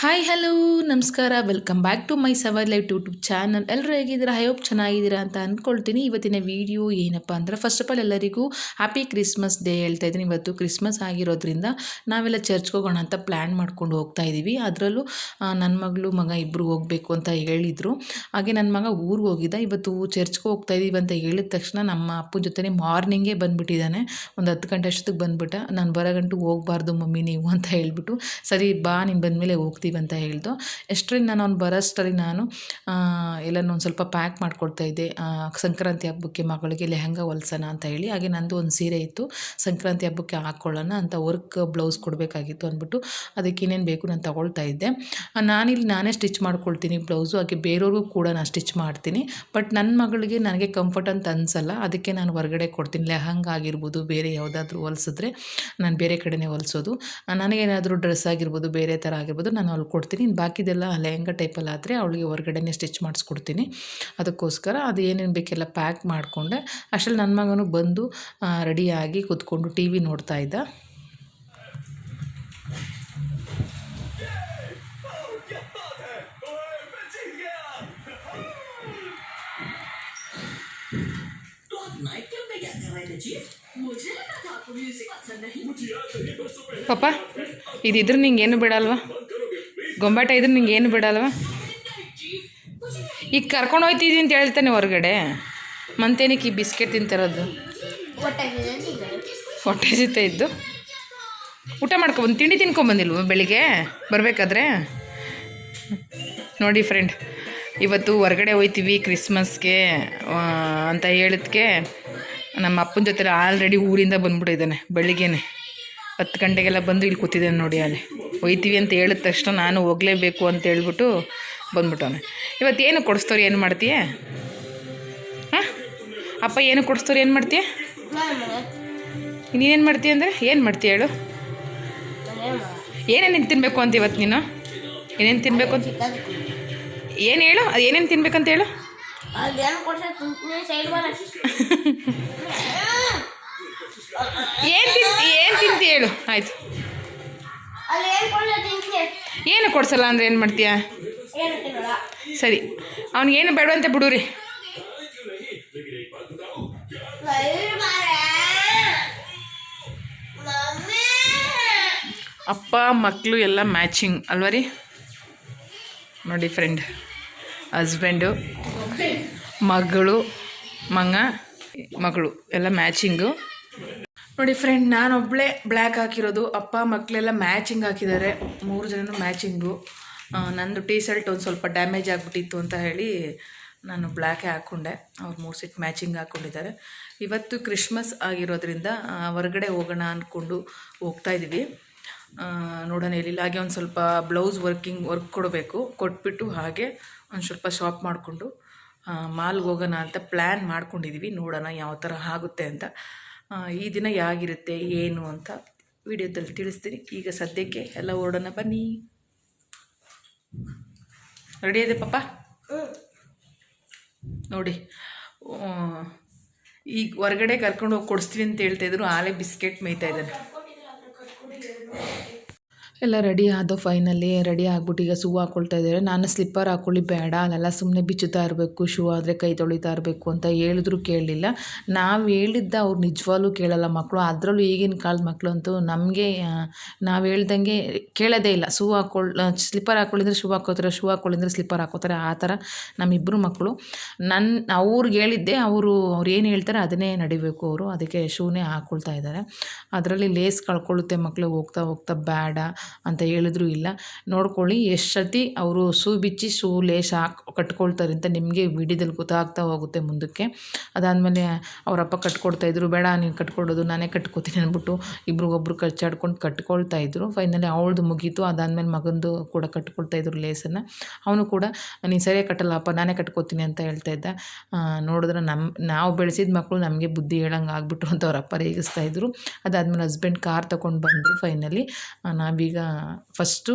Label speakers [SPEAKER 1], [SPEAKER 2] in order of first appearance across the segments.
[SPEAKER 1] Hi hello ನಮಸ್ಕಾರ. Welcome back to my savour life YouTube channel ಎಲ್ಲರೂ ಹೇಗಿದ್ದೀರಾ? I hope ಚೆನ್ನಾಗಿದ್ದೀರಾ ಅಂತ ಅಂದ್ಕೊಳ್ತೀನಿ ಇವತ್ತಿನ ವಿಡಿಯೋ ಏನಪ್ಪ ಅಂದರೆ ಫಸ್ಟ್ ಆಫ್ ಆಲ್ ಎಲ್ಲರಿಗೂ ಹ್ಯಾಪಿ ಕ್ರಿಸ್ಮಸ್ ಡೇ ಹೇಳ್ತಾ ಇದ್ದೀನಿ. ಇವತ್ತು ಕ್ರಿಸ್ಮಸ್ ಆಗಿರೋದ್ರಿಂದ ನಾವೆಲ್ಲ ಚರ್ಚ್ಗೆ ಹೋಗೋಣ ಅಂತ ಪ್ಲ್ಯಾನ್ ಮಾಡ್ಕೊಂಡು ಹೋಗ್ತಾ ಇದ್ದೀವಿ. ಅದರಲ್ಲೂ ನನ್ನ ಮಗಳು, ಮಗ ಇಬ್ಬರು ಹೋಗಬೇಕು ಅಂತ ಹೇಳಿದರು. ಹಾಗೆ ನನ್ನ ಮಗ ಊರಿಗೆ ಹೋಗಿದ್ದ. ಇವತ್ತು ಚರ್ಚ್ಗೆ ಹೋಗ್ತಾ ಇದ್ದೀವಿ ಅಂತ ಹೇಳಿದ ತಕ್ಷಣ ನಮ್ಮ ಅಪ್ಪನ ಜೊತೆ ಮಾರ್ನಿಂಗೇ ಬಂದುಬಿಟ್ಟಿದ್ದಾನೆ. ಒಂದು ಹತ್ತು ಗಂಟೆ ಅಷ್ಟೊತ್ತಿಗೆ ಬಂದುಬಿಟ್ಟ. ನಾನು ಬರೋ ಗಂಟು ಹೋಗಬಾರ್ದು ಮಮ್ಮಿ ನೀವು ಅಂತ ಹೇಳ್ಬಿಟ್ಟು, ಸರಿ ಬಾ, ನೀನು ಬಂದಮೇಲೆ ಹೋಗ್ತೀವಿ ಅಂತ ಹೇಳ್ದು ಎಷ್ಟರಲ್ಲಿ ನಾನು ಅವ್ನು ಬರೋಷ್ಟರಲ್ಲಿ ನಾನು ಎಲ್ಲನೂ ಒಂದು ಸ್ವಲ್ಪ ಪ್ಯಾಕ್ ಮಾಡ್ಕೊಳ್ತಾ ಇದ್ದೆ. ಸಂಕ್ರಾಂತಿ ಹಬ್ಬಕ್ಕೆ ಮಗಳಿಗೆ ಲೆಹಂಗ ಹೊಲ್ಸೋಣ ಅಂತ ಹೇಳಿ, ಹಾಗೆ ನಂದು ಒಂದು ಸೀರೆ ಇತ್ತು. ಸಂಕ್ರಾಂತಿ ಹಬ್ಬಕ್ಕೆ ಹಾಕ್ಕೊಳ್ಳೋಣ ಅಂತ ವರ್ಕ್ ಬ್ಲೌಸ್ ಕೊಡಬೇಕಾಗಿತ್ತು ಅಂದ್ಬಿಟ್ಟು ಅದಕ್ಕೆ ಏನೇನು ಬೇಕು ನಾನು ತಗೊಳ್ತಾ ಇದ್ದೆ. ನಾನಿಲ್ಲಿ ನಾನೇ ಸ್ಟಿಚ್ ಮಾಡ್ಕೊಳ್ತೀನಿ ಬ್ಲೌಸು ಹಾಗೆ ಬೇರೆಯವ್ರಿಗೂ ಕೂಡ ನಾನು ಸ್ಟಿಚ್ ಮಾಡ್ತೀನಿ. ಬಟ್ ನನ್ನ ಮಗಳಿಗೆ ನನಗೆ ಕಂಫರ್ಟ್ ಅಂತ ಅನಿಸಲ್ಲ, ಅದಕ್ಕೆ ನಾನು ಹೊರಗಡೆ ಕೊಡ್ತೀನಿ. ಲೆಹಂಗ ಆಗಿರ್ಬೋದು ಬೇರೆ ಯಾವುದಾದ್ರೂ ಹೊಲ್ಸಿದ್ರೆ ನಾನು ಬೇರೆ ಕಡೆನೇ ಹೊಲಿಸೋದು. ನನಗೇನಾದರೂ ಡ್ರೆಸ್ ಆಗಿರ್ಬೋದು, ಬೇರೆ ಥರ ಆಗಿರ್ಬೋದು, ನಾನು ಅಲ್ಲಿ ಕೊಡ್ತೀನಿ. ಇನ್ನು ಬಾಕಿದೆಲ್ಲ ಲೆಹಂಗ ಟೈಪಲ್ಲಿ ಆದರೆ ಅವಳಿಗೆ ಹೊರಗಡೆನೇ ಸ್ಟಿಚ್ ಮಾಡಿಸ್ಕೊಡ್ತೀನಿ. ಅದಕ್ಕೋಸ್ಕರ ಅದು ಏನೇನು ಬೇಕೆಲ್ಲ ಪ್ಯಾಕ್ ಮಾಡಿಕೊಂಡೆ. ಅಷ್ಟರಲ್ಲಿ ನನ್ನ ಮಗನೂ ಬಂದು ರೆಡಿಯಾಗಿ ಕೂತ್ಕೊಂಡು ಟಿ ವಿ ನೋಡ್ತಾ ಇದ್ದ. ಪಾಪ ಇದ್ರೆ ನಿಂಗೆ ಏನು ಬೇಡ ಗೊಂಬಾಟ ಇದ್ರೆ ನಿಂಗೆ ಏನು ಬಿಡಲ್ವ? ಈಗ ಕರ್ಕೊಂಡು ಹೋಯ್ತಿದ್ದೀನಿ ಅಂತ ಹೇಳ್ತಾನೆ ಹೊರಗಡೆ. ಮಂತೇನಕ್ಕೆ ಈ ಬಿಸ್ಕೆಟ್ ತಿಂತಿರೋದು? ಹೊಟ್ಟೆ ಜೊತೆ ಇದ್ದು. ಊಟ ಮಾಡ್ಕೊಬಂದು, ತಿಂಡಿ ತಿನ್ಕೊಂಬಂದಿಲ್ವ ಬೆಳಿಗ್ಗೆ? ಬರಬೇಕಾದ್ರೆ? ನೋಡಿ ಫ್ರೆಂಡ್ ಇವತ್ತು ಹೊರಗಡೆ ಹೋಯ್ತೀವಿ ಕ್ರಿಸ್ಮಸ್ಗೆ ಅಂತ ಹೇಳಿದ್ಕೆ. ನಮ್ಮ ಅಪ್ಪನ ಜೊತೆ ಆಲ್ರೆಡಿ ಊರಿಂದ ಬಂದ್ಬಿಟ್ಟಿದ್ದಾನೆ, ಬೆಳಿಗ್ಗೆನೆ. ಹತ್ತು ಗಂಟೆಗೆಲ್ಲ ಬಂದು ಇಲ್ಲಿ ಕೂತಿದ್ದೇನೆ ನೋಡಿ ಅಲ್ಲಿ ಹೋಯ್ತೀವಿ ಅಂತ ಹೇಳಿದ ತಕ್ಷಣ ನಾನು ಹೋಗಲೇಬೇಕು ಅಂತ ಹೇಳ್ಬಿಟ್ಟು ಬಂದ್ಬಿಟ್ಟವನೆ. ಇವತ್ತು ಏನು ಕೊಡಿಸ್ತೋರಿ ಏನು ಮಾಡ್ತೀಯ? ಹಾಂ? ಅಪ್ಪ ಏನು ಕೊಡಿಸ್ತೋರಿ ಏನು ಮಾಡ್ತೀಯ? ನೀನೇನು ಮಾಡ್ತೀಯ ಅಂದರೆ ಏನು ಮಾಡ್ತೀಯ ಹೇಳು. ಏನೇನು ತಿನ್ನಬೇಕು ಅಂತ ಇವತ್ತು ನೀನು? ಏನೇನು ತಿನ್ನಬೇಕು ಅಂತ? ಏನು ಹೇಳು ಅದು ಏನೇನು ತಿನ್ಬೇಕಂತ ಹೇಳು. ಏನು ತಿಂತಿ ಏನು ತಿಂತಿ ಹೇಳು ಆಯಿತು.
[SPEAKER 2] ಏನು
[SPEAKER 1] ಕೊಡ್ಸಲ್ಲ ಅಂದರೆ ಏನು ಮಾಡ್ತೀಯ? ಸರಿ ಅವನಿಗೇನು ಬೇಡ ಅಂತ ಬಿಡುರಿ ಅಪ್ಪ ಮಕ್ಕಳು ಎಲ್ಲ ಮ್ಯಾಚಿಂಗ್ ಅಲ್ವಾ ರೀ? ನೋಡಿ ಫ್ರೆಂಡ್ ಹಸ್ಬೆಂಡು ಮಗಳು ಮಂಗ ಮಗಳು ಎಲ್ಲ ಮ್ಯಾಚಿಂಗು. ನೋಡಿ ಫ್ರೆಂಡ್ ನಾನೊಬ್ಬಳೇ ಬ್ಲ್ಯಾಕ್ ಹಾಕಿರೋದು. ಅಪ್ಪ ಮಕ್ಕಳೆಲ್ಲ ಮ್ಯಾಚಿಂಗ್ ಹಾಕಿದ್ದಾರೆ. ಮೂರು ಜನನು ಮ್ಯಾಚಿಂಗು ನಂದು ಟೀ ಶರ್ಟ್ ಒಂದು ಸ್ವಲ್ಪ ಡ್ಯಾಮೇಜ್ ಆಗಿಬಿಟ್ಟಿತ್ತು ಅಂತ ಹೇಳಿ ನಾನು ಬ್ಲ್ಯಾಕೇ ಹಾಕ್ಕೊಂಡೆ ಅವ್ರು ಮೂರು ಸೆಟ್ ಮ್ಯಾಚಿಂಗ್ ಹಾಕ್ಕೊಂಡಿದ್ದಾರೆ ಇವತ್ತು ಕ್ರಿಸ್ಮಸ್ ಆಗಿರೋದ್ರಿಂದ ಹೊರಗಡೆ ಹೋಗೋಣ ಅಂದ್ಕೊಂಡು ಹೋಗ್ತಾ ಇದ್ದೀವಿ ನೋಡೋಣ, ಎಲ್ಲಿಲ್ಲ. ಹಾಗೆ ಒಂದು ಸ್ವಲ್ಪ ಬ್ಲೌಸ್ ವರ್ಕಿಂಗ್ ವರ್ಕ್ ಕೊಡಬೇಕು. ಕೊಟ್ಬಿಟ್ಟು ಹಾಗೆ ಒಂದು ಸ್ವಲ್ಪ ಶಾಪ್ ಮಾಡಿಕೊಂಡು ಮಾಲ್ಗೆ ಹೋಗೋಣ ಅಂತ ಪ್ಲ್ಯಾನ್ ಮಾಡ್ಕೊಂಡಿದ್ದೀವಿ ನೋಡೋಣ ಯಾವ ಥರ ಆಗುತ್ತೆ ಅಂತ. ಈ ದಿನ ಯಾಗಿರುತ್ತೆ ಏನು ಅಂತ ವಿಡಿಯೋದಲ್ಲಿ ತಿಳಿಸ್ತೀನಿ. ಈಗ ಸದ್ಯಕ್ಕೆ ಎಲ್ಲ ಓಡೋಣ ಬನ್ನಿ. ರೆಡಿ ಇದೆ ಪಾಪ? ನೋಡಿ ಈಗ ಹೊರಗಡೆ ಕರ್ಕೊಂಡು ಹೋಗಿ ಕೊಡಿಸ್ತೀವಿ ಅಂತ ಹೇಳ್ತಾ ಇದ್ರು. ಆಲೆ ಬಿಸ್ಕೆಟ್ ಮೇಯ್ತಾ ಇದ್ದಾನೆ. ಎಲ್ಲ ರೆಡಿ ಆದೋ ಫೈನಲಿ ರೆಡಿ ಆಗ್ಬಿಟ್ಟು ಈಗ ಶೂ ಹಾಕ್ಕೊಳ್ತಾ ಇದ್ದಾರೆ ನಾನು ಸ್ಲಿಪ್ಪರ್ ಹಾಕ್ಕೊಳ್ಳಿ ಬೇಡ, ಅಲ್ಲೆಲ್ಲ ಸುಮ್ಮನೆ ಬಿಚ್ಚುತ್ತಾ ಇರಬೇಕು ಶೂ ಆದರೆ ಕೈ ತೊಳಿತಾ ಇರಬೇಕು ಅಂತ ಹೇಳಿದ್ರು ಕೇಳಲಿಲ್ಲ. ನಾವು ಹೇಳಿದ್ದ ಅವ್ರು ನಿಜವಾಗ್ಲೂ ಕೇಳಲ್ಲ ಮಕ್ಕಳು ಅದರಲ್ಲೂ ಈಗಿನ ಕಾಲದ ಮಕ್ಕಳು ಅಂತೂ ನಮಗೆ ನಾವು ಹೇಳ್ದಂಗೆ ಕೇಳೋದೇ ಇಲ್ಲ. ಶೂ ಹಾಕೊಳ್ಳ ಸ್ಲಿಪ್ಪರ್ ಹಾಕ್ಕೊಳ್ಳಿದ್ರೆ ಶೂ ಹಾಕೋತಾರೆ ಶೂ ಹಾಕ್ಕೊಳ್ಳಿದ್ರೆ ಸ್ಲಿಪ್ಪರ್ ಹಾಕೋತಾರೆ, ಆ ಥರ ನಮ್ಮಿಬ್ಬರು ಮಕ್ಕಳು ನನ್ನ ಅವ್ರಿಗೆ ಹೇಳಿದ್ದೆ ಅವರು, ಅವ್ರು ಏನು ಹೇಳ್ತಾರೆ ಅದನ್ನೇ ನಡಿಬೇಕು ಅವರು. ಅದಕ್ಕೆ ಶೂನೇ ಹಾಕ್ಕೊಳ್ತಾ ಇದ್ದಾರೆ. ಅದರಲ್ಲಿ ಲೇಸ್ ಕಳ್ಕೊಳ್ಳುತ್ತೆ ಮಕ್ಕಳು ಹೋಗ್ತಾ ಹೋಗ್ತಾ ಬೇಡ. ಅಂತ ಹೇಳಿದ್ರು ಇಲ್ಲ. ನೋಡ್ಕೊಳ್ಳಿ, ಎಷ್ಟು ಸತಿ ಅವರು ಸೂ ಬಿಚ್ಚಿ ಸೂ ಲೇಸ್ ಹಾಕಿ ಕಟ್ಕೊಳ್ತಾರೆ ಅಂತ ನಿಮಗೆ ವಿಡಿಯೋದಲ್ಲಿ ಗೊತ್ತಾಗ್ತಾ ಹೋಗುತ್ತೆ ಮುಂದಕ್ಕೆ. ಅದಾದಮೇಲೆ ಅವರಪ್ಪ ಕಟ್ಕೊಡ್ತಾ ಇದ್ರು, ಬೇಡ, ನೀನು ಕಟ್ಕೊಡೋದು, ನಾನೇ ಕಟ್ಕೊತೀನಿ ಅಂದ್ಬಿಟ್ಟು ಇಬ್ರಿಗೊಬ್ರು ಕಚ್ಚಾಡ್ಕೊಂಡು ಕಟ್ಕೊಳ್ತಾ ಇದ್ರು. ಫೈನಲಿ ಅವಳದು ಮುಗೀತು. ಅದಾದಮೇಲೆ ಮಗಂದು ಕೂಡ ಕಟ್ಕೊಳ್ತಾ ಇದ್ರು ಲೇಸನ್ನು. ಅವನು ಕೂಡ, ನೀನು ಸರಿಯಾಗಿ ಕಟ್ಟಲ್ಲಪ್ಪ, ನಾನೇ ಕಟ್ಕೊತೀನಿ ಅಂತ ಹೇಳ್ತಾ ಇದ್ದ. ನೋಡಿದ್ರೆ ನಮ್ಮ ನಾವು ಬೆಳೆಸಿದ ಮಕ್ಕಳು ನಮಗೆ ಬುದ್ಧಿ ಹೇಳಂಗೆ ಆಗ್ಬಿಟ್ರು ಅಂತ ಅವ್ರ ಅಪ್ಪ ರೇಗಿಸ್ತಾ ಇದ್ರು. ಅದಾದಮೇಲೆ ಹಸ್ಬೆಂಡ್ ಕಾರ್ ತೊಗೊಂಡು ಬಂದರು, ಫೈನಲಿ. ನಾವೀಗ ಈಗ ಫಸ್ಟು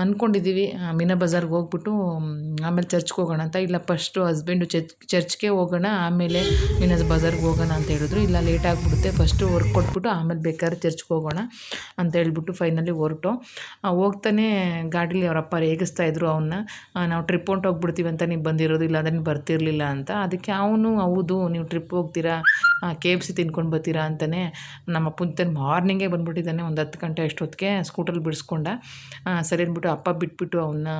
[SPEAKER 1] ಅಂದ್ಕೊಂಡಿದ್ದೀವಿ ಮೀನಾ ಬಜಾರ್ಗೆ ಹೋಗ್ಬಿಟ್ಟು ಆಮೇಲೆ ಚರ್ಚ್ಗೆ ಹೋಗೋಣ ಅಂತ. ಇಲ್ಲ ಫಸ್ಟು ಹಸ್ಬೆಂಡು ಚರ್ಚ್, ಚರ್ಚ್ಗೆ ಹೋಗೋಣ, ಆಮೇಲೆ ಮೀನಾ ಬಜಾರ್ಗೆ ಹೋಗೋಣ ಅಂತ ಹೇಳಿದ್ರು. ಇಲ್ಲ ಲೇಟ್ ಆಗಿಬಿಡುತ್ತೆ. ಫಸ್ಟು ವರ್ಕ್ ಕೊಟ್ಬಿಟ್ಟು, ಆಮೇಲೆ ಬೇಕಾದ್ರೆ ಚರ್ಚ್ಗೆ ಹೋಗೋಣ ಅಂತ ಹೇಳ್ಬಿಟ್ಟು ಫೈನಲಿ ಹೊರಟು. ಹೋಗ್ತಾನೆ ಗಾಡೀಲಿ ಅವರಪ್ಪ ರೇಗಿಸ್ತಾ ಇದ್ರು ಅವನ್ನ ನಾವು ಟ್ರಿಪ್ ಹೊಂಟು ಹೋಗ್ಬಿಡ್ತೀವಿ ಅಂತ ನೀವು ಬಂದಿರೋದು, ಇಲ್ಲ ಅಂದ್ರೆ ಬರ್ತಿರ್ಲಿಲ್ಲ ಅಂತ. ಅದಕ್ಕೆ ಅವನು, ಹೌದು, ನೀವು ಟ್ರಿಪ್ ಹೋಗ್ತೀರಾ ಕೆ ಎಫ್ ಸಿ ತಿನ್ಕೊಂಡು ಬರ್ತೀರಾ ಅಂತಲೇ ನಮ್ಮ ಪುಂತನ ಮಾರ್ನಿಂಗೇ ಬಂದ್ಬಿಟ್ಟಿದ್ದಾನೆ. ಒಂದು ಹತ್ತು ಗಂಟೆ ಅಷ್ಟೊತ್ತಿಗೆ ಸ್ಕೂಟರ್ ಬಿಡಿಸ್ಕೊಂಡ ಆ, ಸರಿ ಅಂದ್ಬಿಟ್ಟು ಅಪ್ಪ ಬಿಟ್ಬಿಟ್ಟು ಅವನ್ನ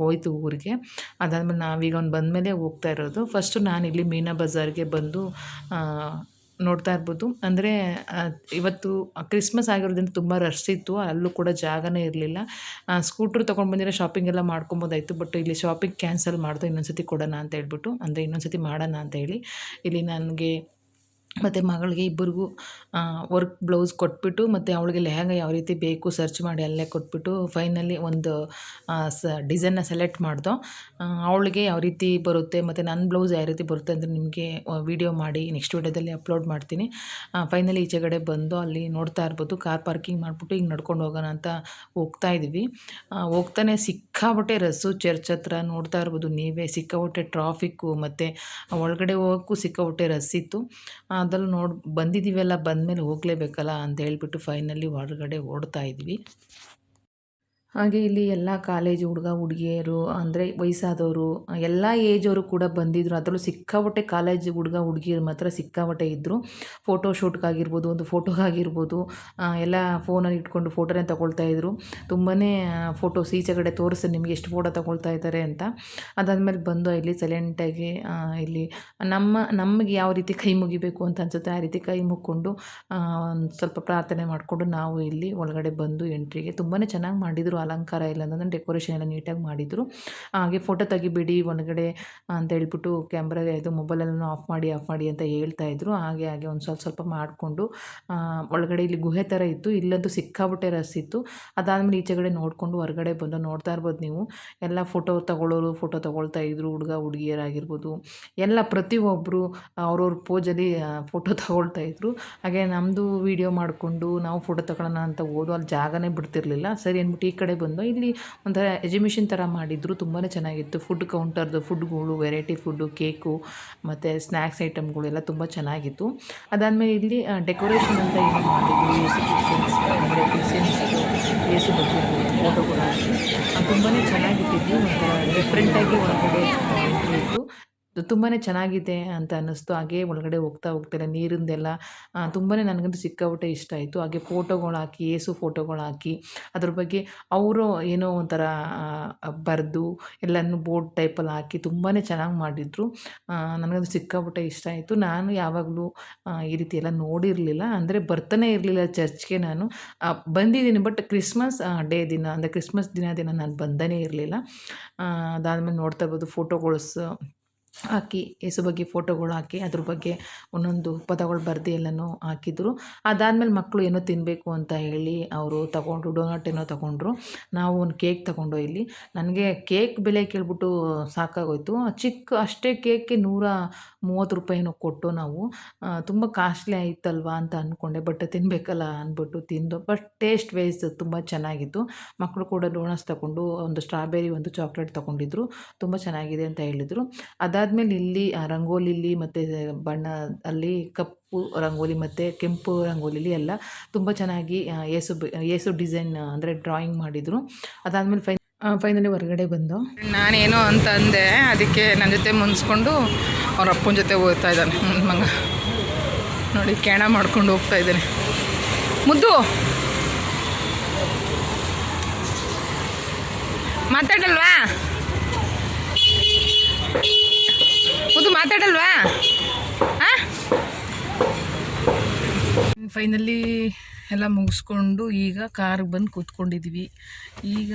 [SPEAKER 1] ಹೋಯ್ತು ಊರಿಗೆ. ಅದಾದ್ಮೇಲೆ ನಾವೀಗ ಅವ್ನು ಬಂದಮೇಲೆ ಹೋಗ್ತಾ ಇರೋದು. ಫಸ್ಟು ನಾನು ಇಲ್ಲಿ ಮೀನಾ ಬಜಾರ್ಗೆ ಬಂದು ನೋಡ್ತಾ ಇರ್ಬೋದು. ಅಂದರೆ ಇವತ್ತು ಕ್ರಿಸ್ಮಸ್ ಆಗಿರೋದ್ರಿಂದ ತುಂಬ ರಶ್ ಇತ್ತು. ಅಲ್ಲೂ ಕೂಡ ಜಾಗನೇ ಇರಲಿಲ್ಲ. ಸ್ಕೂಟ್ರ್ ತೊಗೊಂಡು ಬಂದಿರೋ ಶಾಪಿಂಗ್ ಎಲ್ಲ ಮಾಡ್ಕೊಬೋದಾಯಿತು. ಬಟ್ ಇಲ್ಲಿ ಶಾಪಿಂಗ್ ಕ್ಯಾನ್ಸಲ್ ಮಾಡ್ದೆ ಇನ್ನೊಂದು ಸತಿ ಕೊಡೋಣ ಅಂತ ಹೇಳ್ಬಿಟ್ಟು. ಅಂದರೆ ಇನ್ನೊಂದು ಸತಿ ಮಾಡೋಣ ಅಂತ ಹೇಳಿ. ಇಲ್ಲಿ ನನಗೆ ಮತ್ತು ಮಗಳಿಗೆ ಇಬ್ಬರಿಗೂ ವರ್ಕ್ ಬ್ಲೌಸ್ ಕೊಟ್ಬಿಟ್ಟು, ಮತ್ತು ಅವಳಿಗೆ ಲೆಹಂಗ ಯಾವ ರೀತಿ ಬೇಕು ಸರ್ಚ್ ಮಾಡಿ ಅಲ್ಲೇ ಕೊಟ್ಬಿಟ್ಟು ಫೈನಲಿ ಒಂದು ಸ ಡಿಸೈನ್ನ ಸೆಲೆಕ್ಟ್ ಮಾಡ್ದೋ ಅವಳಿಗೆ ಯಾವ ರೀತಿ ಬರುತ್ತೆ, ಮತ್ತು ನನ್ನ ಬ್ಲೌಸ್ ಯಾವ ರೀತಿ ಬರುತ್ತೆ ಅಂದರೆ ನಿಮಗೆ ವಿಡಿಯೋ ಮಾಡಿ ನೆಕ್ಸ್ಟ್ ವೀಡಿಯೋದಲ್ಲಿ ಅಪ್ಲೋಡ್ ಮಾಡ್ತೀನಿ. ಫೈನಲಿ ಈಚೆಗಡೆ ಬಂದು ಅಲ್ಲಿ ನೋಡ್ತಾ ಇರ್ಬೋದು ಕಾರ್ ಪಾರ್ಕಿಂಗ್ ಮಾಡಿಬಿಟ್ಟು ಹಿಂಗೆ ನಡ್ಕೊಂಡು ಹೋಗೋಣ ಅಂತ ಹೋಗ್ತಾ ಇದ್ವಿ ಹೋಗ್ತಾನೆ ಸಿಕ್ಕಾಬಟ್ಟೆ ರಸ್ಸು, ಚರ್ಚ್ ಹತ್ರ ನೋಡ್ತಾ ಇರ್ಬೋದು ನೀವೇ ಸಿಕ್ಕಾಬಟ್ಟೆ ಟ್ರಾಫಿಕ್ಕು ಮತ್ತು ಒಳಗಡೆ ಹೋಗೋಕ್ಕೂ ಸಿಕ್ಕಾಬಟ್ಟೆ ರಸ್ಸಿತ್ತು. ಅದ್ರಲ್ಲಿ ನೋಡಿ ಬಂದಿದ್ದೀವಲ್ಲ ಬಂದಮೇಲೆ ಹೋಗಲೇಬೇಕಲ್ಲ ಅಂತ ಹೇಳಿಬಿಟ್ಟು ಫೈನಲಿ ಹೊರಗಡೆ ಓಡ್ತಾ ಇದ್ವಿ. ಹಾಗೆ ಇಲ್ಲಿ ಎಲ್ಲ ಕಾಲೇಜು ಹುಡುಗ, ಹುಡುಗಿಯರು, ಅಂದರೆ ವಯಸ್ಸಾದವರು, ಎಲ್ಲ ಏಜವರು ಕೂಡ ಬಂದಿದ್ದರು ಅದರಲ್ಲೂ ಸಿಕ್ಕಾಪಟ್ಟೆ ಕಾಲೇಜ್ ಹುಡುಗ, ಹುಡುಗಿಯರು ಮಾತ್ರ ಸಿಕ್ಕಾಪಟ್ಟೆ ಇದ್ದರು ಫೋಟೋ ಶೂಟ್ಗಾಗಿರ್ಬೋದು ಒಂದು ಫೋಟೋಗಾಗಿರ್ಬೋದು ಎಲ್ಲ ಫೋನಲ್ಲಿ ಇಟ್ಕೊಂಡು ಫೋಟೋನೇ ತಗೊಳ್ತಾ ಇದ್ದರು ತುಂಬಾ ಫೋಟೋಸ್ ಈಚೆಗಡೆ ತೋರಿಸಿ, ನಿಮಗೆ ಎಷ್ಟು ಫೋಟೋ ತಗೊಳ್ತಾ ಇದ್ದಾರೆ ಅಂತ. ಅದಾದಮೇಲೆ ಬಂದು ಇಲ್ಲಿ ಸೈಲೆಂಟಾಗಿ ಇಲ್ಲಿ ನಮ್ಮ, ನಮಗೆ ಯಾವ ರೀತಿ ಕೈ ಮುಗಿಬೇಕು ಅಂತ ಅನ್ಸುತ್ತೆ ಆ ರೀತಿ ಕೈ ಮುಕ್ಕೊಂಡು ಸ್ವಲ್ಪ ಪ್ರಾರ್ಥನೆ ಮಾಡಿಕೊಂಡು ನಾವು ಇಲ್ಲಿ ಒಳಗಡೆ ಬಂದು ಎಂಟ್ರಿಗೆ ತುಂಬಾ ಚೆನ್ನಾಗಿ ಮಾಡಿದರು. ಅಲಂಕಾರ ಇಲ್ಲ ಅಂತಂದರೆ ಡೆಕೋರೇಷನ್ ಎಲ್ಲ ನೀಟಾಗಿ ಮಾಡಿದರು. ಹಾಗೆ ಫೋಟೋ ತೆಗಿಬೇಡಿ, ಒಳಗಡೆ ಅಂತ ಹೇಳ್ಬಿಟ್ಟು ಕ್ಯಾಮ್ರಾ ಇದು ಮೊಬೈಲಲ್ಲೂ ಆಫ್ ಮಾಡಿ ಆಫ್ ಮಾಡಿ ಅಂತ ಹೇಳ್ತಾ ಇದ್ರು. ಹಾಗೆ ಹಾಗೆ ಒಂದು ಸ್ವಲ್ಪ ಸ್ವಲ್ಪ ಮಾಡಿಕೊಂಡು ಒಳಗಡೆ ಇಲ್ಲಿ ಗುಹೆ ಥರ ಇತ್ತು. ಇಲ್ಲಂತೂ ಸಿಕ್ಕಾಬಿಟ್ಟೆ ರಸ್ ಇತ್ತು. ಅದಾದಮೇಲೆ ಈಚೆಗಡೆ ನೋಡಿಕೊಂಡು ಹೊರಗಡೆ ಬಂದು ನೋಡ್ತಾ ಇರ್ಬೋದು ನೀವು. ಎಲ್ಲ ಫೋಟೋ ತಗೊಳ್ಳೋರು ಫೋಟೋ ತಗೊಳ್ತಾ ಇದ್ರು. ಹುಡುಗ, ಹುಡುಗಿಯರಾಗಿರ್ಬೋದು. ಎಲ್ಲ ಪ್ರತಿಯೊಬ್ಬರು ಅವ್ರವ್ರ ಪೋಜಲ್ಲಿ ಫೋಟೋ ತಗೊಳ್ತಾ ಇದ್ರು. ಹಾಗೆ ನಮ್ಮದು ವೀಡಿಯೋ ಮಾಡಿಕೊಂಡು ನಾವು ಫೋಟೋ ತಗೊಳ್ಳೋಣ ಅಂತ ಹೋದು ಅಲ್ಲಿ ಜಾಗನೇ ಬಿಡ್ತಿರ್ಲಿಲ್ಲ. ಸರಿ ಅಂದ್ಬಿಟ್ಟು ಈ ಕಡೆ ಬಂದು ಇಲ್ಲಿ ಒಂಥರ ಎಜಿಮಿಷನ್ ಥರ ಮಾಡಿದ್ರು ತುಂಬಾ ಚೆನ್ನಾಗಿತ್ತು. ಫುಡ್ ಕೌಂಟರ್ದು ಫುಡ್ಗಳು ವೆರೈಟಿ ಫುಡ್ಡು ಕೇಕು ಮತ್ತು ಸ್ನ್ಯಾಕ್ಸ್ ಐಟಮ್ಗಳು ಎಲ್ಲ ತುಂಬ ಚೆನ್ನಾಗಿತ್ತು. ಅದಾದಮೇಲೆ ಇಲ್ಲಿ ಡೆಕೋರೇಷನ್ ಅಂತ ಏನು ಮಾಡಿದ್ರು ಯೇಸು ಬಗ್ಗೆ ಫೋಟೋಗಳು ತುಂಬಾ ಚೆನ್ನಾಗಿಟ್ಟಿದ್ವಿ ಒಂಥರ ಡಿಫ್ರೆಂಟಾಗಿ ಒಳಗಡೆ ಇತ್ತು. ತುಂಬಾ ಚೆನ್ನಾಗಿದೆ ಅಂತ ಅನ್ನಿಸ್ತು. ಹಾಗೆ ಒಳಗಡೆ ಹೋಗ್ತಾ ಹೋಗ್ತಾರೆ ನೀರಿಂದೆಲ್ಲ. ತುಂಬಾ ನನಗಂತೂ ಸಿಕ್ಕಾಪಟ್ಟೆ ಇಷ್ಟ ಆಯಿತು. ಹಾಗೆ ಫೋಟೋಗಳು ಹಾಕಿ, ಏಸು ಫೋಟೋಗಳು ಹಾಕಿ, ಅದ್ರ ಬಗ್ಗೆ ಅವರು ಏನೋ ಒಂಥರ ಬರೆದು ಎಲ್ಲನೂ ಬೋರ್ಡ್ ಟೈಪಲ್ಲಿ ಹಾಕಿ ತುಂಬಾ ಚೆನ್ನಾಗಿ ಮಾಡಿದರು. ನನಗದು ಸಿಕ್ಕಾಪಟ್ಟೆ ಇಷ್ಟ ಆಯಿತು. ನಾನು ಯಾವಾಗಲೂ ಈ ರೀತಿ ಎಲ್ಲ ನೋಡಿರಲಿಲ್ಲ. ಅಂದರೆ ಬರ್ತಾನೆ ಇರಲಿಲ್ಲ ಚರ್ಚ್ಗೆ ನಾನು. ಬಂದಿದ್ದೀನಿ, ಬಟ್ ಕ್ರಿಸ್ಮಸ್ ಡೇ ದಿನ, ಅಂದರೆ ಕ್ರಿಸ್ಮಸ್ ದಿನ ದಿನ ನಾನು ಬಂದನೇ ಇರಲಿಲ್ಲ. ಅದಾದಮೇಲೆ ನೋಡ್ತಾ ಇರ್ಬೋದು ಫೋಟೋಗಳು ಹಾಕಿ ಯೇಸು ಬಗ್ಗೆ ಫೋಟೋಗಳು ಹಾಕಿ, ಅದ್ರ ಬಗ್ಗೆ ಒಂದೊಂದು ಪದಗಳು ಬರೆದು ಎಲ್ಲನೂ ಹಾಕಿದ್ರು. ಅದಾದಮೇಲೆ ಮಕ್ಕಳು ಏನೋ ತಿನ್ನಬೇಕು ಅಂತ ಹೇಳಿ ಅವರು ತಗೊಂಡ್ರು ಡೋನಟ್ ಏನೋ ತಗೊಂಡ್ರು. ನಾವು ಒಂದು ಕೇಕ್ ತಗೊಂಡು ಇಲ್ಲಿ ನನಗೆ ಕೇಕ್ ಬೆಲೆ ಕೇಳ್ಬಿಟ್ಟು ಸಾಕಾಗೋಯ್ತು. ಚಿಕ್ಕ, ಅಷ್ಟೇ ಕೇಕ್ಗೆ ನೂರ ಮೂವತ್ತು ರೂಪಾಯಿನೋ ಕೊಟ್ಟು ನಾವು ತುಂಬ ಕಾಸ್ಟ್ಲಿ ಆಯ್ತಲ್ವಾ ಅಂತ ಅಂದ್ಕೊಂಡೆ ಬಟ್ ತಿನ್ನಬೇಕಲ್ಲ ಅಂದ್ಬಿಟ್ಟು ತಿಂದು. ಬಟ್ ಟೇಸ್ಟ್ ವೈಸ್ ತುಂಬ ಚೆನ್ನಾಗಿತ್ತು. ಮಕ್ಕಳು ಕೂಡ ಡೋಣಸ್ ತಗೊಂಡು ಒಂದು ಸ್ಟ್ರಾಬೆರಿ, ಒಂದು ಚಾಕ್ಲೇಟ್ ತೊಗೊಂಡಿದ್ರು. ತುಂಬ ಚೆನ್ನಾಗಿದೆ ಅಂತ ಹೇಳಿದರು. ಅದಾದಮೇಲೆ ಇಲ್ಲಿ ರಂಗೋಲಿಲಿ ಮತ್ತು ಬಣ್ಣ ಅಲ್ಲಿ ಕಪ್ಪು ರಂಗೋಲಿ ಮತ್ತು ಕೆಂಪು ರಂಗೋಲಿಲಿ ಎಲ್ಲ ತುಂಬ ಚೆನ್ನಾಗಿ ಏಸು ಏಸು ಡಿಸೈನ್, ಅಂದರೆ ಡ್ರಾಯಿಂಗ್ ಮಾಡಿದರು. ಅದಾದಮೇಲೆ ಫೈ ಫೈನಲಿ ಹೊರಗಡೆ ಬಂದು.
[SPEAKER 3] ನಾನೇನೋ ಅಂತ ಅಂದೆ, ಅದಕ್ಕೆ ನನ್ನ ಜೊತೆ ಮುನ್ಸ್ಕೊಂಡು ಅವ್ರ ಅಪ್ಪನ ಜೊತೆ ಹೋಗ್ತಾ ಇದ್ದಾನೆ. ಮಗ ನೋಡಿ, ಕೇಣ ಮಾಡ್ಕೊಂಡು ಹೋಗ್ತಾ ಇದ್ದಾನೆ. ಮುದ್ದು! ಮಾತಾಡಲ್ವಾ? ಮುದ್ದು, ಮಾತಾಡಲ್ವಾ? ಹಾಂ
[SPEAKER 1] ಫೈನಲಿ ಎಲ್ಲ ಮುಗಿಸ್ಕೊಂಡು ಈಗ ಕಾರ್ಗೆ ಬಂದು ಕೂತ್ಕೊಂಡಿದ್ವಿ. ಈಗ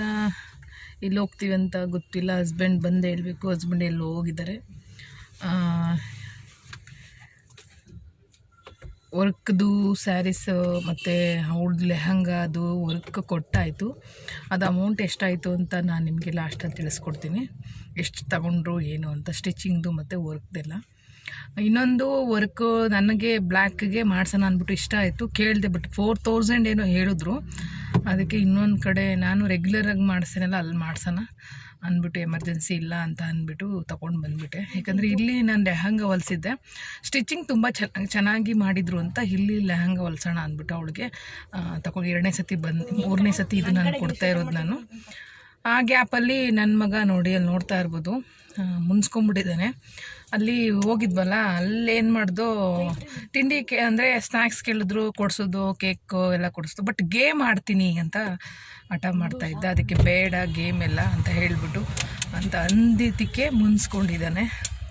[SPEAKER 1] ಎಲ್ಲಿ ಹೋಗ್ತೀವಿ ಅಂತ ಗೊತ್ತಿಲ್ಲ. ಹಸ್ಬೆಂಡ್ ಬಂದು ಹೇಳಬೇಕು. ಹಸ್ಬೆಂಡ್ ಎಲ್ಲಿ ಹೋಗಿದ್ದಾರೆ. ವರ್ಕ್ದು ಸ್ಯಾರೀಸ್ ಮತ್ತು ಅವ್ರದ್ದು ಲೆಹಂಗ, ಅದು ವರ್ಕ್ ಕೊಟ್ಟಾಯಿತು. ಅದು ಅಮೌಂಟ್ ಎಷ್ಟಾಯಿತು ಅಂತ ನಾನು ನಿಮಗೆ ಲಾಸ್ಟಲ್ಲಿ ತಿಳಿಸ್ಕೊಡ್ತೀನಿ. ಎಷ್ಟು ತಗೊಂಡ್ರು, ಏನು ಅಂತ ಸ್ಟಿಚಿಂಗ್ದು ಮತ್ತು ವರ್ಕ್ದೆಲ್ಲ
[SPEAKER 3] ಇನ್ನೊಂದು ವರ್ಕ್ ನನಗೆ ಬ್ಲ್ಯಾಕ್ಗೆ ಮಾಡ್ಸೋಣ ಅಂದ್ಬಿಟ್ಟು ಇಷ್ಟ ಆಯಿತು. ಕೇಳಿದೆ ಬಟ್ ಫೋರ್ ತೌಸಂಡ್ ಏನೋ ಹೇಳಿದ್ರು. ಅದಕ್ಕೆ ಇನ್ನೊಂದು ಕಡೆ ನಾನು ರೆಗ್ಯುಲರಾಗಿ ಮಾಡಿಸ್ತೀನಲ್ಲ ಅಲ್ಲಿ ಮಾಡ್ಸೋಣ ಅಂದ್ಬಿಟ್ಟು ಎಮರ್ಜೆನ್ಸಿ ಇಲ್ಲ ಅಂತ ಅಂದ್ಬಿಟ್ಟು ತೊಗೊಂಡು ಬಂದುಬಿಟ್ಟೆ. ಯಾಕಂದರೆ ಇಲ್ಲಿ ನಾನು ಲೆಹಂಗ ಹೊಲಿಸಿದ್ದೆ. ಸ್ಟಿಚಿಂಗ್ ತುಂಬ ಚೆನ್ನಾಗಿ ಮಾಡಿದರು ಅಂತ ಇಲ್ಲಿ ಲೆಹಂಗ ಹೊಲ್ಸೋಣ ಅಂದ್ಬಿಟ್ಟು ಅವಳಿಗೆ ತಗೊಂಡು ಎರಡನೇ ಸತಿ ಬಂದು, ಮೂರನೇ ಸತಿ ಇದು ನಾನು ಕೊಡ್ತಾ ಇರೋದು ನಾನು. ಆ ಗ್ಯಾಪಲ್ಲಿ ನನ್ನ ಮಗ ನೋಡಿ ಅಲ್ಲಿ ನೋಡ್ತಾ ಇರ್ಬೋದು. ಮುನ್ಸ್ಕೊಂಬಿಟ್ಟಿದ್ದಾನೆ. ಅಲ್ಲಿ ಹೋಗಿದ್ವಲ್ಲ, ಅಲ್ಲಿ ಏನು ಮಾಡ್ದು, ತಿಂಡಿ ಕೆ, ಅಂದರೆ ಸ್ನ್ಯಾಕ್ಸ್ ಕೇಳಿದ್ರು, ಕೊಡಿಸೋದು ಕೇಕು ಎಲ್ಲ ಕೊಡಿಸೋದು ಬಟ್ ಗೇಮ್ ಆಡ್ತೀನಿ ಅಂತ ಹಠ ಮಾಡ್ತಾ ಇದ್ದ. ಅದಕ್ಕೆ ಬೇಡ ಗೇಮ್ ಎಲ್ಲ ಅಂತ ಹೇಳಿಬಿಟ್ಟು ಅಂತ ಅಂದಿದ್ದಕ್ಕೆ ಮುನ್ಸ್ಕೊಂಡಿದ್ದಾನೆ.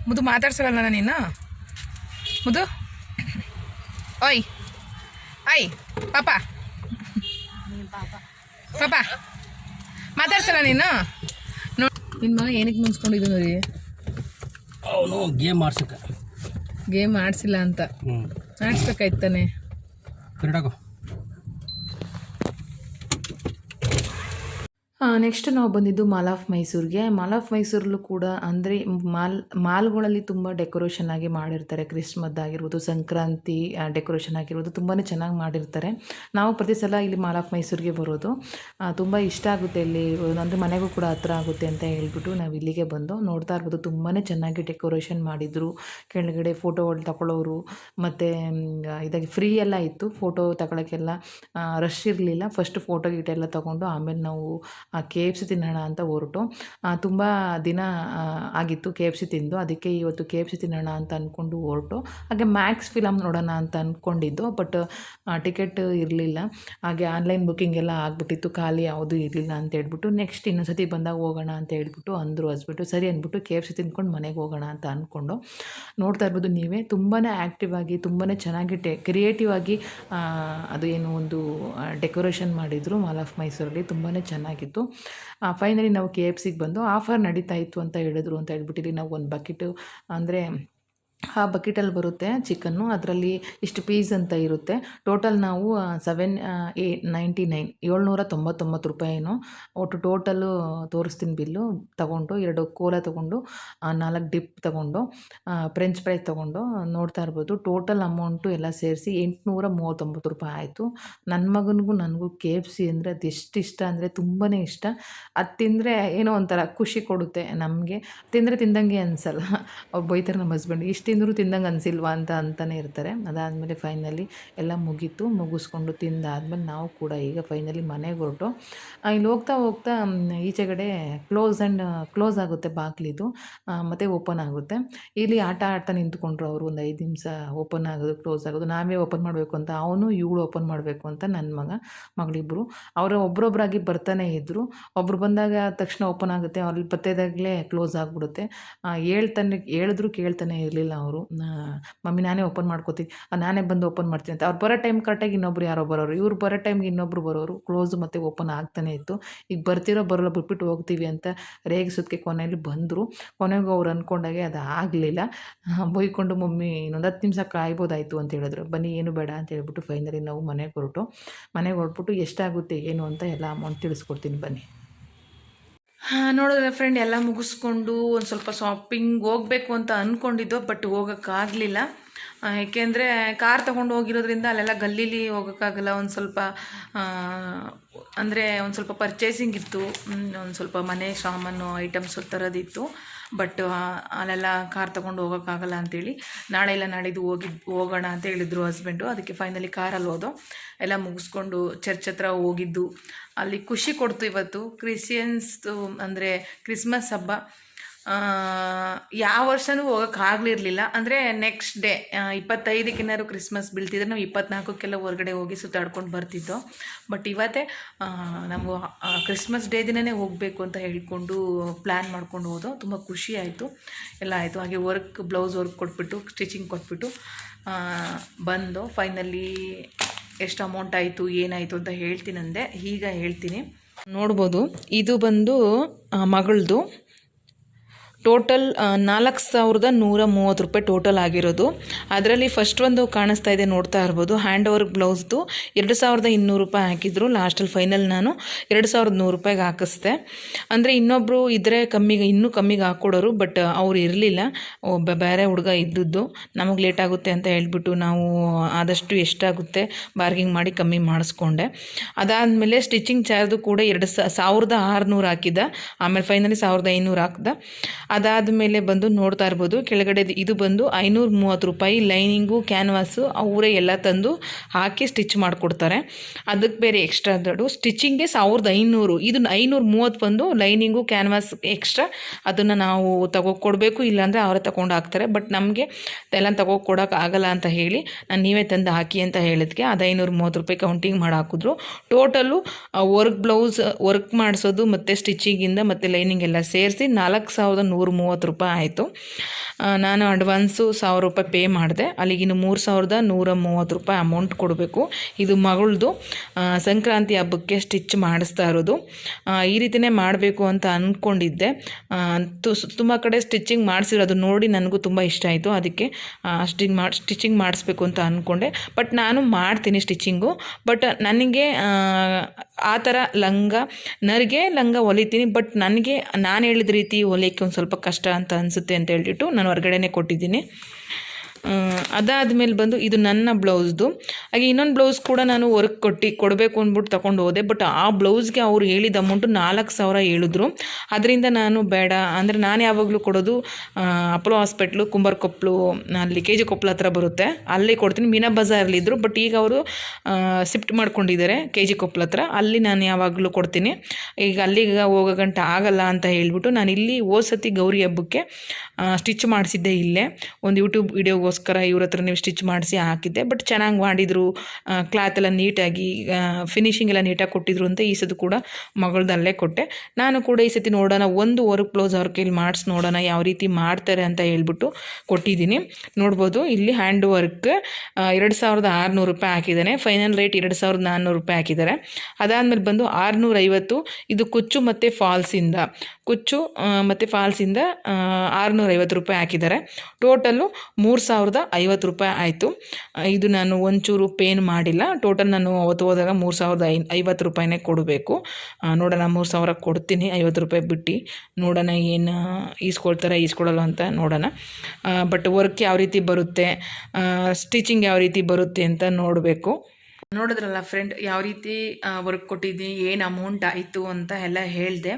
[SPEAKER 3] ಮುದು ಮಾತಾಡ್ಸಲ್ಲ ನೀನು ಮುದು? ಓಯ್, ಐ, ಪಾಪ. ಪಾಪ. ಮಾತಾಡ್ಸಲ್ಲ ನೀನು? ನೋಡಿ ನಿನ್ನ ಮಗ ಏನಕ್ಕೆ ಮುನ್ಸ್ಕೊಂಡಿದ್ದು ನೋಡಿ?
[SPEAKER 4] ಅವನು ಗೇಮ್ ಆಡ್ಸಕ್ಕೆ.
[SPEAKER 3] ಗೇಮ್ ಆಡಿಸಿಲ್ಲ ಅಂತ. ಆಡಿಸ್ಬೇಕಾಯ್ತಾನೆ
[SPEAKER 4] ಕರೆಕ್ಟಾಗೋ
[SPEAKER 1] ನೆಕ್ಸ್ಟ್ ನಾವು ಬಂದಿದ್ದು ಮಾಲ್ ಆಫ್ ಮೈಸೂರಿಗೆ. ಮಾಲ್ ಆಫ್ ಮೈಸೂರಲ್ಲೂ ಕೂಡ ಅಂದರೆ ಮಾಲ್, ಮಾಲ್ಗಳಲ್ಲಿ ತುಂಬ ಡೆಕೋರೇಷನ್ ಆಗಿ ಮಾಡಿರ್ತಾರೆ. ಕ್ರಿಸ್ಮಸ್ ಆಗಿರ್ಬೋದು, ಸಂಕ್ರಾಂತಿ ಡೆಕೋರೇಷನ್ ಆಗಿರ್ಬೋದು ತುಂಬಾ ಚೆನ್ನಾಗಿ ಮಾಡಿರ್ತಾರೆ. ನಾವು ಪ್ರತಿ ಸಲ ಇಲ್ಲಿ ಮಾಲ್ ಆಫ್ ಮೈಸೂರಿಗೆ ಬರೋದು. ತುಂಬ ಇಷ್ಟ ಆಗುತ್ತೆ ಇಲ್ಲಿ. ಅಂದರೆ ಮನೆಗೂ ಕೂಡ ಹತ್ರ ಆಗುತ್ತೆ ಅಂತ ಹೇಳ್ಬಿಟ್ಟು ನಾವು ಇಲ್ಲಿಗೆ ಬಂದು ನೋಡ್ತಾ ಇರ್ಬೋದು. ತುಂಬಾ ಚೆನ್ನಾಗಿ ಡೆಕೋರೇಷನ್ ಮಾಡಿದರು. ಕೆಳಗಡೆ ಫೋಟೋಗಳು ತಗೊಳ್ಳೋರು ಮತ್ತು ಇದಾಗಿ ಫ್ರೀ ಎಲ್ಲ ಇತ್ತು. ಫೋಟೋ ತಗೊಳ್ಳೋಕ್ಕೆಲ್ಲ ರಶ್ ಇರಲಿಲ್ಲ. ಫಸ್ಟ್ ಫೋಟೋ ಗೀಟೆಲ್ಲ ತೊಗೊಂಡು ಆಮೇಲೆ ನಾವು ಕೆ ಎಫ್ ಸಿ ತಿನ್ನೋಣ ಅಂತ ಹೊರಟು. ತುಂಬ ದಿನ ಆಗಿತ್ತು ಕೆ ಎಫ್ ಸಿ ತಿಂದು. ಅದಕ್ಕೆ ಇವತ್ತು ಕೆ ಎಫ್ ಸಿ ತಿನ್ನೋಣ ಅಂತ ಅಂದ್ಕೊಂಡು ಹೊರಟು. ಹಾಗೆ ಮ್ಯಾಕ್ಸ್ ಫಿಲಮ್ ನೋಡೋಣ ಅಂತ ಅಂದ್ಕೊಂಡಿದ್ದು ಬಟ್ ಟಿಕೆಟ್ ಇರಲಿಲ್ಲ. ಹಾಗೆ ಆನ್ಲೈನ್ ಬುಕ್ಕಿಂಗ್ ಎಲ್ಲ ಆಗಿಬಿಟ್ಟಿತ್ತು. ಖಾಲಿ ಯಾವುದೂ ಇರಲಿಲ್ಲ ಅಂತ ಹೇಳ್ಬಿಟ್ಟು ನೆಕ್ಸ್ಟ್ ಇನ್ನೊಂದು ಸತಿ ಬಂದಾಗ ಹೋಗೋಣ ಅಂತ ಹೇಳ್ಬಿಟ್ಟು ಅಂದರು ಹಸ್ಬಿಟ್ಟು ಸರಿ ಅಂದ್ಬಿಟ್ಟು ಕೆ ಎಫ್ ಸಿ ತಿಂದ್ಕೊಂಡು ಮನೆಗೆ ಹೋಗೋಣ ಅಂತ ಅಂದ್ಕೊಂಡು ನೋಡ್ತಾ ಇರ್ಬೋದು ನೀವೇ ತುಂಬಾ ಆ್ಯಕ್ಟಿವ್ ಆಗಿ ತುಂಬಾ ಚೆನ್ನಾಗಿ ಟೆ ಕ್ರಿಯೇಟಿವ್ ಆಗಿ ಅದು ಏನು ಒಂದು ಡೆಕೋರೇಷನ್ ಮಾಡಿದರು ಮಾಲ್ ಆಫ್ ಮೈಸೂರಲ್ಲಿ ತುಂಬಾ ಚೆನ್ನಾಗಿತ್ತು. ಫೈನಲಿ ನಾವು ಕೆ ಎಫ್ ಸಿಗೆ ಬಂದು ಆಫರ್ ನಡೀತಾ ಇತ್ತು ಅಂತ ಹೇಳಿದ್ರು ಅಂತ ಹೇಳ್ಬಿಟ್ಟಿಲ್ಲಿ ನಾವು ಒಂದು ಬಕೆಟು ಅಂದರೆ ಆ ಬಕೆಟಲ್ಲಿ ಬರುತ್ತೆ ಚಿಕನ್ನು. ಅದರಲ್ಲಿ ಇಷ್ಟು ಪೀಸ್ ಅಂತ ಇರುತ್ತೆ. ಟೋಟಲ್ ನಾವು ಸೆವೆನ್ ಏ ನೈಂಟಿ ನೈನ್ ಏಳ್ನೂರ ತೊಂಬತ್ತೊಂಬತ್ತು ರೂಪಾಯಿನೋ. ಒಟ್ಟು ಟೋಟಲು ತೋರಿಸ್ತೀನಿ ಬಿಲ್ಲು. ತಗೊಂಡು, ಎರಡು ಕೋಲ ತೊಗೊಂಡು ನಾಲ್ಕು ಡಿಪ್ ತೊಗೊಂಡು ಫ್ರೆಂಚ್ ಫ್ರೈ ತೊಗೊಂಡು ನೋಡ್ತಾ ಇರ್ಬೋದು. ಟೋಟಲ್ ಅಮೌಂಟು ಎಲ್ಲ ಸೇರಿಸಿ ಎಂಟುನೂರ ಮೂವತ್ತೊಂಬತ್ತು ರೂಪಾಯಿ ಆಯಿತು. ನನ್ನ ಮಗನಿಗೂ ನನಗೂ ಕೆ ಎಫ್ ಸಿ ಅಂದರೆ ಅದೆಷ್ಟು ಇಷ್ಟ ಅಂದರೆ ತುಂಬಾ ಇಷ್ಟ. ಅದು ತಿಂದರೆ ಏನೋ ಒಂಥರ ಖುಷಿ ಕೊಡುತ್ತೆ ನಮಗೆ. ತಿಂದರೆ ತಿಂದಂಗೆ ಅನ್ಸಲ್ಲ. ಅವ್ರು ಬೈತಾರೆ ನಮ್ಮ ಹಸ್ಬೆಂಡ್ ಇಷ್ಟು ತಿಂದರೂ ತಿಂದಂಗೆ ಅನಿಸಿಲ್ವಾ ಅಂತ ಅಂತಲೇ ಇರ್ತಾರೆ. ಅದಾದಮೇಲೆ ಫೈನಲಿ ಎಲ್ಲ ಮುಗೀತು. ಮುಗಿಸ್ಕೊಂಡು ತಿಂದಾದಮೇಲೆ ನಾವು ಕೂಡ ಈಗ ಫೈನಲಿ ಮನೆಗೆ ಹೊರಟು. ಇಲ್ಲಿ ಹೋಗ್ತಾ ಹೋಗ್ತಾ ಈಚೆಗಡೆ ಕ್ಲೋಸ್ ಆ್ಯಂಡ್ ಕ್ಲೋಸ್ ಆಗುತ್ತೆ ಬಾಗಿಲಿದು. ಮತ್ತು ಓಪನ್ ಆಗುತ್ತೆ. ಇಲ್ಲಿ ಆಟ ಆಡ್ತಾ ನಿಂತ್ಕೊಂಡ್ರು ಅವರು ಒಂದು ಐದು ನಿಮಿಷ ಓಪನ್ ಆಗೋದು ಕ್ಲೋಸ್ ಆಗೋದು. ನಾವೇ ಓಪನ್ ಮಾಡಬೇಕು ಅಂತ, ಅವನು ಇವಳು ಓಪನ್ ಮಾಡಬೇಕು ಅಂತ ನನ್ನ ಮಗ ಮಗಳಿಬ್ಬರು ಅವರು ಒಬ್ಬರೊಬ್ಬರಾಗಿ ಬರ್ತಾನೆ ಇದ್ದರು ಒಬ್ರು ಬಂದಾಗ ತಕ್ಷಣ ಓಪನ್ ಆಗುತ್ತೆ. ಅಲ್ಲಿ ಪತ್ತೆದಾಗಲೇ ಕ್ಲೋಸ್ ಆಗಿಬಿಡುತ್ತೆ. ಹೇಳ್ತಾನೆ, ಹೇಳಿದ್ರು ಕೇಳ್ತಾನೆ ಇರಲಿಲ್ಲ ಅವರು ಮಮ್ಮಿ, ನಾನೇ ಓಪನ್ ಮಾಡ್ಕೋತೀನಿ. ನಾನೇ ಬಂದು ಓಪನ್ ಮಾಡ್ತೀನಿ ಅಂತ. ಅವ್ರು ಬರೋ ಟೈಮ್ ಕರೆಕ್ಟಾಗಿ ಇನ್ನೊಬ್ರು ಯಾರೋ ಬರೋರು. ಇವ್ರು ಬರೋ ಟೈಮ್ಗೆ ಇನ್ನೊಬ್ರು ಬರೋರು. ಕ್ಲೋಸ್ ಮತ್ತು ಓಪನ್ ಆಗ್ತಾನೆ ಇತ್ತು. ಈಗ ಬರ್ತಿರೋ, ಬರೋಲ್ಲ, ಬಿಟ್ಬಿಟ್ಟು ಹೋಗ್ತೀವಿ ಅಂತ ರೇಗಿಸೋದಕ್ಕೆ ಕೊನೆಯಲ್ಲಿ ಬಂದರು. ಕೊನೆಗೂ ಅವ್ರು ಅಂದ್ಕೊಂಡಾಗೆ ಅದು ಆಗಲಿಲ್ಲ. ಬೈಕೊಂಡು, ಮಮ್ಮಿ, ಇನ್ನೊಂದು ಹತ್ತು ನಿಮಿಷ ಕಾಯ್ಬೋದಾಯಿತು ಅಂತ ಹೇಳಿದ್ರು. ಬನ್ನಿ, ಏನು ಬೇಡ ಅಂತ ಹೇಳ್ಬಿಟ್ಟು ಫೈನಲಿ ನಾವು ಮನೆಗೆ ಹೊರಟು. ಮನೆಗೆ ಹೊರಟ್ಬಿಟ್ಟು ಎಷ್ಟಾಗುತ್ತೆ, ಏನು ಅಂತ ಎಲ್ಲ ಅಮೌಂಟ್ ತಿಳಿಸ್ಕೊಡ್ತೀನಿ, ಬನ್ನಿ. ನೋಡಿದ್ರೆ ಫ್ರೆಂಡ್ ಎಲ್ಲ ಮುಗಿಸ್ಕೊಂಡು ಒಂದು ಸ್ವಲ್ಪ ಶಾಪಿಂಗ್ ಹೋಗಬೇಕು ಅಂತ ಅಂದ್ಕೊಂಡಿದ್ದು ಬಟ್ ಹೋಗೋಕ್ಕಾಗಲಿಲ್ಲ. ಏಕೆಂದರೆ ಕಾರ್ ತೊಗೊಂಡು ಹೋಗಿರೋದ್ರಿಂದ ಅಲ್ಲೆಲ್ಲ ಗಲ್ಲೀಲಿ ಹೋಗೋಕ್ಕಾಗಲ್ಲ. ಒಂದು ಸ್ವಲ್ಪ ಅಂದರೆ ಒಂದು ಸ್ವಲ್ಪ ಪರ್ಚೇಸಿಂಗ್ ಇತ್ತು. ಒಂದು ಸ್ವಲ್ಪ ಮನೆ, ಸಾಮಾನು ಐಟಮ್ಸ್ ತರೋದಿತ್ತು ಬಟ್ ಅಲ್ಲೆಲ್ಲ ಕಾರ್ ತೊಗೊಂಡು ಹೋಗೋಕ್ಕಾಗಲ್ಲ ಅಂತೇಳಿ ನಾಳೆ ಇಲ್ಲ ನಾಡಿದ್ದು ಹೋಗಿ, ಹೋಗೋಣ ಅಂತ ಹೇಳಿದ್ರು ಹಸ್ಬೆಂಡು ಅದಕ್ಕೆ ಫೈನಲಿ ಕಾರಲ್ಲಿ ಹೋದೋ. ಎಲ್ಲ ಮುಗಿಸ್ಕೊಂಡು ಚರ್ಚ್ ಹತ್ರ ಹೋಗಿದ್ದು. ಅಲ್ಲಿ ಖುಷಿ ಕೊಡ್ತು ಇವತ್ತು. ಕ್ರಿಶ್ಚಿಯನ್ಸ್ದು ಅಂದರೆ ಕ್ರಿಸ್ಮಸ್ ಹಬ್ಬ. ಯಾವ ವರ್ಷವೂ ಹೋಗೋಕ್ಕಾಗಲಿರ್ಲಿಲ್ಲ ಅಂದರೆ ನೆಕ್ಸ್ಟ್ ಡೇ ಇಪ್ಪತ್ತೈದಕ್ಕೇನಾದ್ರು ಕ್ರಿಸ್ಮಸ್ ಬೀಳ್ತಿದ್ರೆ ನಾವು ಇಪ್ಪತ್ನಾಲ್ಕಕ್ಕೆಲ್ಲ ಹೊರಗಡೆ ಹೋಗಿ ಸುತ್ತಾಡ್ಕೊಂಡು ಬರ್ತಿದ್ದೋ. ಬಟ್ ಇವತ್ತೇ ನಾವು ಕ್ರಿಸ್ಮಸ್ ಡೇ ದಿನವೇ ಹೋಗಬೇಕು ಅಂತ ಹೇಳ್ಕೊಂಡು ಪ್ಲ್ಯಾನ್ ಮಾಡ್ಕೊಂಡು ಹೋದೋ, ತುಂಬ ಖುಷಿ ಆಯಿತು. ಎಲ್ಲ ಆಯಿತು. ಹಾಗೆ ವರ್ಕ್ ಬ್ಲೌಸ್ ವರ್ಕ್ ಕೊಟ್ಬಿಟ್ಟು ಸ್ಟಿಚಿಂಗ್ ಕೊಟ್ಬಿಟ್ಟು ಬಂದು ಫೈನಲಿ ಎಷ್ಟು ಅಮೌಂಟ್ ಆಯಿತು, ಏನಾಯಿತು ಅಂತ ಹೇಳ್ತೀನಿ ಅಂದೆ. ಈಗ ಹೇಳ್ತೀನಿ. ನೋಡ್ಬೋದು. ಇದು ಬಂದು ಮಗಳದು ಟೋಟಲ್ ನಾಲ್ಕು ಸಾವಿರದ ನೂರ ಮೂವತ್ತು ರೂಪಾಯಿ ಟೋಟಲ್ ಆಗಿರೋದು. ಅದರಲ್ಲಿ ಫಸ್ಟ್ ಒಂದು ಕಾಣಿಸ್ತಾ ಇದೆ ನೋಡ್ತಾ ಇರ್ಬೋದು. ಹ್ಯಾಂಡ್ ಓವರ್ ಬ್ಲೌಸ್ದು ಎರಡು ಸಾವಿರದ ಇನ್ನೂರು ರೂಪಾಯಿ ಹಾಕಿದ್ರು. ಲಾಸ್ಟಲ್ಲಿ ಫೈನಲ್ ನಾನು ಎರಡು ಸಾವಿರದ ನೂರು ರೂಪಾಯಿಗೆ ಹಾಕಿಸ್ದೆ. ಅಂದರೆ ಇನ್ನೊಬ್ಬರು ಇದ್ದರೆ ಕಮ್ಮಿಗೆ, ಇನ್ನೂ ಕಮ್ಮಿಗೆ ಹಾಕ್ಕೊಡೋರು ಬಟ್ ಅವ್ರು ಇರಲಿಲ್ಲ. ಒಬ್ಬ ಬೇರೆ ಹುಡುಗ ಇದ್ದದ್ದು. ನಮಗೆ ಲೇಟ್ ಆಗುತ್ತೆ ಅಂತ ಹೇಳ್ಬಿಟ್ಟು ನಾವು, ಆದಷ್ಟು ಎಷ್ಟಾಗುತ್ತೆ ಬಾರ್ಗಿಂಗ್ ಮಾಡಿ ಕಮ್ಮಿ ಮಾಡಿಸ್ಕೊಂಡೆ. ಅದಾದಮೇಲೆ ಸ್ಟಿಚಿಂಗ್ ಚಾರ್ಜು ಕೂಡ ಎರಡು ಸಾವಿರದ ಆರುನೂರು ಹಾಕಿದ್ದ. ಆಮೇಲೆ ಫೈನಲಿ ಸಾವಿರದ ಐನೂರು ಹಾಕ್ದ. ಅದಾದಮೇಲೆ ಬಂದು ನೋಡ್ತಾ ಇರ್ಬೋದು. ಕೆಳಗಡೆ ಇದು ಬಂದು ಐನೂರ ಮೂವತ್ತು ರೂಪಾಯಿ ಲೈನಿಂಗು, ಕ್ಯಾನ್ವಾಸು ಅವರೇ ಎಲ್ಲ ತಂದು ಹಾಕಿ ಸ್ಟಿಚ್ ಮಾಡಿಕೊಡ್ತಾರೆ. ಅದಕ್ಕೆ ಬೇರೆ ಎಕ್ಸ್ಟ್ರಾ ದುಡ್ಡು ಸ್ಟಿಚಿಂಗ್ಗೆ ಸಾವಿರದ ಐನೂರು. ಇದು ಐನೂರ ಮೂವತ್ತು ಬಂದು ಲೈನಿಂಗು, ಕ್ಯಾನ್ವಾಸ್ ಎಕ್ಸ್ಟ್ರಾ ಅದನ್ನು ನಾವು ತಗೋ ಕೊಡಬೇಕು ಇಲ್ಲಾಂದರೆ ಅವರೇ ತಗೊಂಡು ಹಾಕ್ತಾರೆ. ಬಟ್ ನಮಗೆ ಎಲ್ಲ ತಗೋ ಕೊಡೋಕೆ ಆಗಲ್ಲ ಅಂತ ಹೇಳಿ ನಾನು ನೀವೇ ತಂದು ಹಾಕಿ ಅಂತ ಹೇಳಿದ್ಕೆ ಅದು ಐನೂರ ಮೂವತ್ತು ರೂಪಾಯಿ ಕೌಂಟಿಂಗ್ ಮಾಡಿ ಹಾಕಿದ್ರು. ಟೋಟಲು ವರ್ಕ್ ಬ್ಲೌಸ್ ವರ್ಕ್ ಮಾಡಿಸೋದು ಮತ್ತು ಸ್ಟಿಚಿಂಗಿಂದ ಮತ್ತು ಲೈನಿಂಗ್ ಎಲ್ಲ ಸೇರಿಸಿ ನಾಲ್ಕು ಸಾವಿರದ ನೂರ ಮೂವತ್ತು ರೂಪಾಯಿ ಆಯಿತು. ನಾನು ಅಡ್ವಾನ್ಸು ಸಾವಿರ ರೂಪಾಯಿ ಪೇ ಮಾಡಿದೆ. ಅಲ್ಲಿಗಿನ್ನು ಮೂರು ಸಾವಿರದ ನೂರ ಮೂವತ್ತು ರೂಪಾಯಿ ಅಮೌಂಟ್ ಕೊಡಬೇಕು. ಇದು ಮಗಳದು ಸಂಕ್ರಾಂತಿ ಹಬ್ಬಕ್ಕೆ ಸ್ಟಿಚ್ ಮಾಡಿಸ್ತಾ ಇರೋದು. ಈ ರೀತಿಯೇ ಮಾಡಬೇಕು ಅಂತ ಅಂದ್ಕೊಂಡಿದ್ದೆ ತುಂಬ ಕಡೆ ಸ್ಟಿಚಿಂಗ್ ಮಾಡಿಸಿರೋದು ನೋಡಿ ನನಗೂ ತುಂಬ ಇಷ್ಟ ಆಯಿತು. ಅದಕ್ಕೆ ಸ್ಟಿಂಗ್ ಮಾಡಿ ಸ್ಟಿಚಿಂಗ್ ಮಾಡಿಸ್ಬೇಕು ಅಂತ ಅಂದ್ಕೊಂಡೆ ಬಟ್ ನಾನು ಮಾಡ್ತೀನಿ ಸ್ಟಿಚಿಂಗು ಬಟ್ ನನಗೆ, ಆ ಥರ ಲಂಗ, ನರಿಗೆ ಲಂಗ ಹೊಲಿತೀನಿ. ಬಟ್ ನನಗೆ, ನಾನು ಹೇಳಿದ ರೀತಿ ಹೊಲಿಯೋಕ್ಕೆ ಒಂದು ಸ್ವಲ್ಪ ಕಷ್ಟ ಅಂತ ಅನಿಸುತ್ತೆ ಅಂತ ಹೇಳ್ಬಿಟ್ಟು ನಾನು ಹೊರಗಡೆನೇ ಕೊಟ್ಟಿದ್ದೀನಿ. ಅದಾದಮೇಲೆ ಬಂದು ಇದು ನನ್ನ ಬ್ಲೌಸ್ದು. ಹಾಗೆ ಇನ್ನೊಂದು ಬ್ಲೌಸ್ ಕೂಡ ನಾನು ವರ್ಕ್ ಕೊಟ್ಟು ಕೊಡಬೇಕು ಅಂದ್ಬಿಟ್ಟು ತೊಗೊಂಡು ಹೋದೆ. ಬಟ್ ಆ ಬ್ಲೌಸ್ಗೆ ಅವ್ರು ಹೇಳಿದ ಅಮೌಂಟು ನಾಲ್ಕು ಸಾವಿರ ಹೇಳಿದ್ರು. ಅದರಿಂದ ನಾನು ಬೇಡ. ಅಂದರೆ ನಾನು ಯಾವಾಗಲೂ ಕೊಡೋದು ಅಪೋಲೋ ಹಾಸ್ಪಿಟ್ಲು ಕುಂಬಾರಕೊಪ್ಪಲು ಅಲ್ಲಿ ಕೆ ಜಿ ಕೊಪ್ಪಳ ಹತ್ರ ಬರುತ್ತೆ. ಅಲ್ಲಿ ಕೊಡ್ತೀನಿ. ಮೀನಾ ಬಜಾರಲ್ಲಿದ್ದರು ಬಟ್ ಈಗ ಅವರು ಶಿಫ್ಟ್ ಮಾಡ್ಕೊಂಡಿದ್ದಾರೆ ಕೆ ಜಿ ಕೊಪ್ಪಳ ಹತ್ರ. ಅಲ್ಲಿ ನಾನು ಯಾವಾಗಲೂ ಕೊಡ್ತೀನಿ. ಈಗ ಅಲ್ಲಿಗೆ ಹೋಗೋ ಗಂಟ ಆಗಲ್ಲ ಅಂತ ಹೇಳ್ಬಿಟ್ಟು ನಾನು ಇಲ್ಲಿ ಸತಿ ಗೌರಿ ಹಬ್ಬಕ್ಕೆ ಸ್ಟಿಚ್ ಮಾಡಿಸಿದ್ದೆ ಇಲ್ಲೇ. ಒಂದು ಯೂಟ್ಯೂಬ್ ವಿಡಿಯೋಗೋಸ್ಕರ ಇವ್ರ ಹತ್ರ ನೀವು ಸ್ಟಿಚ್ ಮಾಡಿಸಿ ಹಾಕಿದ್ದೆ. ಬಟ್ ಚೆನ್ನಾಗಿ ಮಾಡಿದರು. ಕ್ಲಾತ್ ಎಲ್ಲ ನೀಟಾಗಿ ಫಿನಿಶಿಂಗ್ ಎಲ್ಲ ನೀಟಾಗಿ ಕೊಟ್ಟಿದ್ರು ಅಂತ ಈ ಸತಿ ಕೂಡ ಮಗಳದಲ್ಲೇ ಕೊಟ್ಟೆ. ನಾನು ಕೂಡ ಈ ಸತಿ ನೋಡೋಣ, ಒಂದು ವರ್ಕ್ ಬ್ಲೌಸ್ ಅವ್ರ ಕೈಲಿ ಮಾಡಿಸಿ ನೋಡೋಣ ಯಾವ ರೀತಿ ಮಾಡ್ತಾರೆ ಅಂತ ಹೇಳ್ಬಿಟ್ಟು ಕೊಟ್ಟಿದ್ದೀನಿ. ನೋಡ್ಬೋದು, ಇಲ್ಲಿ ಹ್ಯಾಂಡ್ ವರ್ಕ್ ಎರಡು ಸಾವಿರದ ಆರುನೂರು ರೂಪಾಯಿ ಹಾಕಿದ್ದಾನೆ. ಫೈನಲ್ ರೇಟ್ ಎರಡು ಸಾವಿರದ ನಾನ್ನೂರು ರೂಪಾಯಿ ಹಾಕಿದ್ದಾರೆ. ಅದಾದಮೇಲೆ ಬಂದು ಆರುನೂರೈವತ್ತು. ಇದು ಕುಚ್ಚು ಮತ್ತು ಫಾಲ್ಸಿಂದ ಕುಚ್ಚು ಮತ್ತು ಫಾಲ್ಸಿಂದ ಆರುನೂರೈವತ್ತು ರೂಪಾಯಿ ಹಾಕಿದ್ದಾರೆ. ಟೋಟಲ್ಲು ಮೂರು ಸಾವಿರದ ಐವತ್ತು ರೂಪಾಯಿ ಆಯಿತು. ಇದು ನಾನು ಒಂಚೂರು ಪೇನ್ ಮಾಡಿಲ್ಲ. ಟೋಟಲ್ ನಾನು ಅವತ್ತು ಹೋದಾಗ ಮೂರು ಸಾವಿರದ ಐ ಐವತ್ತು ರೂಪಾಯಿನೇ ಕೊಡಬೇಕು. ನೋಡೋಣ, ಮೂರು ಸಾವಿರ ಕೊಡ್ತೀನಿ, ಐವತ್ತು ರೂಪಾಯಿ ಬಿಟ್ಟು. ನೋಡೋಣ ಏನು ಈಸ್ಕೊಳ್ತಾರೆ ಈಸ್ಕೊಳ್ಳಲ್ಲ ಅಂತ ನೋಡೋಣ. ಬಟ್ ವರ್ಕ್ ಯಾವ ರೀತಿ ಬರುತ್ತೆ? ಸ್ಟಿಚಿಂಗ್ ಯಾವ ರೀತಿ ಬರುತ್ತೆ ಅಂತ ನೋಡಬೇಕು. ನೋಡಿದ್ರಲ್ಲ ಫ್ರೆಂಡ್ ಯಾವ ರೀತಿ ವರ್ಕ್ ಕೊಟ್ಟಿದ್ದೀನಿ, ಏನು ಅಮೌಂಟ್ ಆಯಿತು ಅಂತ ಎಲ್ಲ ಹೇಳಿದೆ.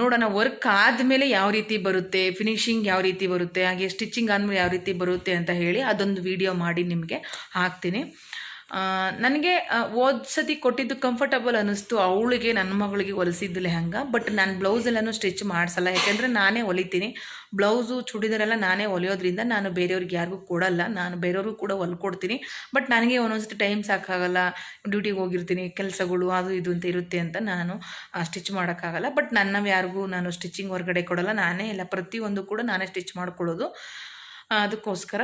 [SPEAKER 1] ನೋಡೋಣ ವರ್ಕ್ ಆದಮೇಲೆ ಯಾವ ರೀತಿ ಬರುತ್ತೆ ಫಿನಿಶಿಂಗ್ ಯಾವ ರೀತಿ ಬರುತ್ತೆ, ಹಾಗೆ ಸ್ಟಿಚಿಂಗ್ ಆದಮೇಲೆ ಯಾವ ರೀತಿ ಬರುತ್ತೆ ಅಂತ ಹೇಳಿ ಅದೊಂದು ವಿಡಿಯೋ ಮಾಡಿ ನಿಮಗೆ ಹಾಕ್ತೀನಿ. ನನಗೆ ಓದ್ಸತಿ ಸತಿ ಕೊಟ್ಟಿದ್ದು ಕಂಫರ್ಟಬಲ್ ಅನ್ನಿಸ್ತು. ಅವಳಿಗೆ, ನನ್ನ ಮಗಳಿಗೆ ಹೊಲಿಸಿದ್ದಿಲ್ಲ ಹಂಗೆ. ಬಟ್ ನಾನು ಬ್ಲೌಸ್ ಎಲ್ಲನೂ ಸ್ಟಿಚ್ ಮಾಡಿಸಲ್ಲ. ಯಾಕೆಂದರೆ ನಾನೇ ಹೊಲಿತೀನಿ. ಬ್ಲೌಸು ಚೂಡಿದಾರೆಲ್ಲ ನಾನೇ ಹೊಲಿಯೋದ್ರಿಂದ ನಾನು ಬೇರೆಯವ್ರಿಗೆ ಯಾರಿಗೂ ಕೊಡಲ್ಲ. ನಾನು ಬೇರೆಯವ್ರಿಗೂ ಕೂಡ ಹೊಲ್ಕೊಡ್ತೀನಿ. ಬಟ್ ನನಗೆ ಒಂದೊಂದ್ಸತಿ ಟೈಮ್ ಸಾಕಾಗಲ್ಲ. ಡ್ಯೂಟಿಗೆ ಹೋಗಿರ್ತೀನಿ. ಕೆಲಸಗಳು, ಅದು ಇದು ಅಂತ ಇರುತ್ತೆ ಅಂತ ನಾನು ಸ್ಟಿಚ್ ಮಾಡೋಕ್ಕಾಗಲ್ಲ. ಬಟ್ ನನ್ನ ಯಾರಿಗೂ ನಾನು ಸ್ಟಿಚಿಂಗ್ ಹೊರಗಡೆ ಕೊಡಲ್ಲ. ನಾನೇ ಎಲ್ಲ ಪ್ರತಿಯೊಂದು ಕೂಡ ನಾನೇ ಸ್ಟಿಚ್ ಮಾಡ್ಕೊಳ್ಳೋದು. ಅದಕ್ಕೋಸ್ಕರ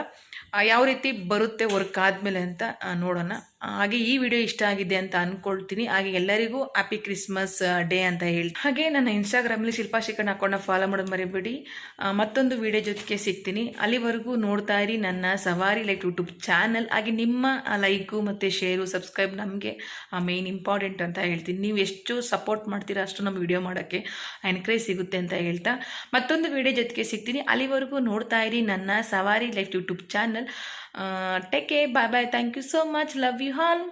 [SPEAKER 1] ಯಾವ ರೀತಿ ಬರುತ್ತೆ ವರ್ಕ್ ಆದಮೇಲೆ ಅಂತ ನೋಡೋಣ. ಹಾಗೆ ಈ ವಿಡಿಯೋ ಇಷ್ಟ ಆಗಿದೆ ಅಂತ ಅನ್ಕೊಳ್ತೀನಿ. ಹಾಗೆ ಎಲ್ಲರಿಗೂ ಹ್ಯಾಪಿ ಕ್ರಿಸ್ಮಸ್ ಡೇ ಅಂತ ಹೇಳಿ ಹಾಗೆ ನನ್ನ ಇನ್ಸ್ಟಾಗ್ರಾಮಲ್ಲಿ ಶಿಲ್ಪಾ ಶಿಖಂಡ್ ಅಕೌಂಟ್ನ ಫಾಲೋ ಮಾಡೋದು ಮರಿಬೇಡಿ. ಮತ್ತೊಂದು ವಿಡಿಯೋ ಜೊತೆಗೆ ಸಿಗ್ತೀನಿ. ಅಲ್ಲಿವರೆಗೂ ನೋಡ್ತಾ ಇರಿ ನನ್ನ ಸವಾರಿ ಲೈಕ್ ಯೂಟ್ಯೂಬ್ ಚಾನಲ್ ಹಾಗೆ ನಿಮ್ಮ ಲೈಕು ಮತ್ತು ಶೇರು ಸಬ್ಸ್ಕ್ರೈಬ್ ನಮಗೆ ಮೇನ್ ಇಂಪಾರ್ಟೆಂಟ್ ಅಂತ ಹೇಳ್ತೀನಿ. ನೀವು ಎಷ್ಟು ಸಪೋರ್ಟ್ ಮಾಡ್ತೀರಾ ಅಷ್ಟು ನಮ್ಮ ವಿಡಿಯೋ ಮಾಡೋಕ್ಕೆ ಎನ್ಕರೇಜ್ ಸಿಗುತ್ತೆ ಅಂತ ಹೇಳ್ತಾ. ಮತ್ತೊಂದು ವಿಡಿಯೋ ಜೊತೆಗೆ ಸಿಗ್ತೀನಿ. ಅಲ್ಲಿವರೆಗೂ ನೋಡ್ತಾ ಇರಿ ನನ್ನ Savari life YouTube channel Uh, take care. Bye bye. Thank you so much. Love you all.